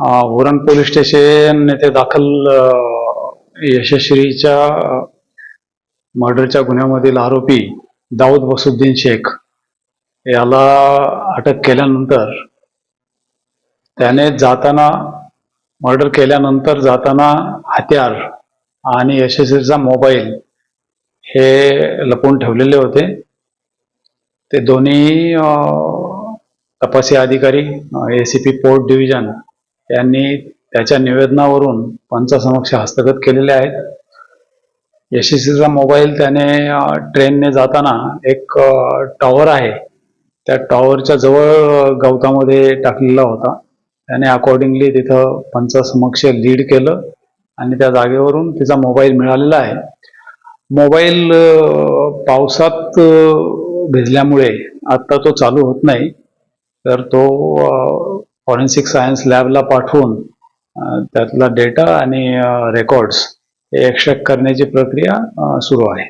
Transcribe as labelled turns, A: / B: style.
A: Uran police station येथे दाखल यशस्वीच्या मर्डरच्या गुन्ह्यामधील आरोपी दाऊद वसुद्दीन शेख याला अटक केल्यानंतर त्याने जाताना मर्डर केल्यानंतर जाताना हत्यार आणि यशस्वीचा मोबाईल हे लपवून ठेवलेले होते. ते दोन्ही तपासी अधिकारी A C P port division यांनी त्याच्या निवेदनावरून पंचासमक्ष हस्तगत केलेले आहेत. यशस्वीचा मोबाईल त्याने ट्रेनने जाताना एक टॉवर आहे. त्या टॉवरच्या जवळ गवतामध्ये टाकलेला होता. त्याने अकॉर्डिंगली तिथं पंचासमक्ष लीड केलं आणि त्या जागेवरून तिचा मोबाईल मिळालेला आहे. मोबाईल पावसात भिजल्यामुळे आत्ता तो चालू होत नाही. तर तो फॉरेन्सिक सायन्स लॅबला पाठवून त्यातला डेटा आणि रेकॉर्ड्स हे एक्स्ट्रॅक्ट करण्याची प्रक्रिया सुरू आहे.